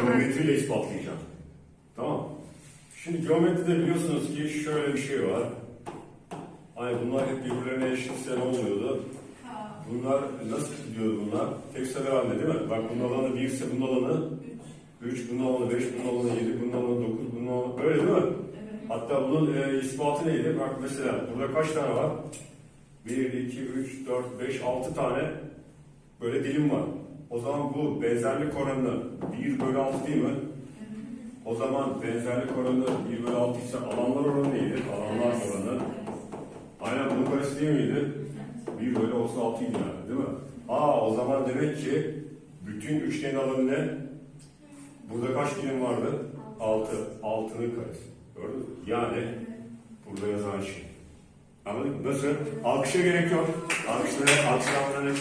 Geometriyle ispatlayacağım. Tamam. Şimdi geometride biliyorsunuz ki şöyle bir şey var. Hani bunlar hep birbirlerine eşitse ne oluyordu? Bunlar nasıl gidiyordu bunlar? Tek sayılar halinde değil mi? Bak bunun alanı 1 ise bunun alanı 3, bunun alanı 5, bunun alanı 7, bunun alanı 9, bunun alanı... Öyle değil mi? Hatta bunun e, ispatı neydi? Bak mesela burada kaç tane var? 1, 2, 3, 4, 5, 6 tane böyle dilim var. O zaman bu benzerlik oranı 1 bölü 6 değil mi? O zaman benzerlik oranı 1 bölü 6 ise alanlar oranı neydi? Alanlar oranı. Aynen bunun karesi değil miydi? 1 bölü 36 idi yani değil mi? Aa o zaman demek ki bütün üçgenin alanı ne? Burada kaç dilim vardı? 6. 6'nın karesi. Gördün mü? Yani burada yazan şey. Anladın mı? Nasıl? Alkışa gerek yok. Alkışlara, alkışlamalarına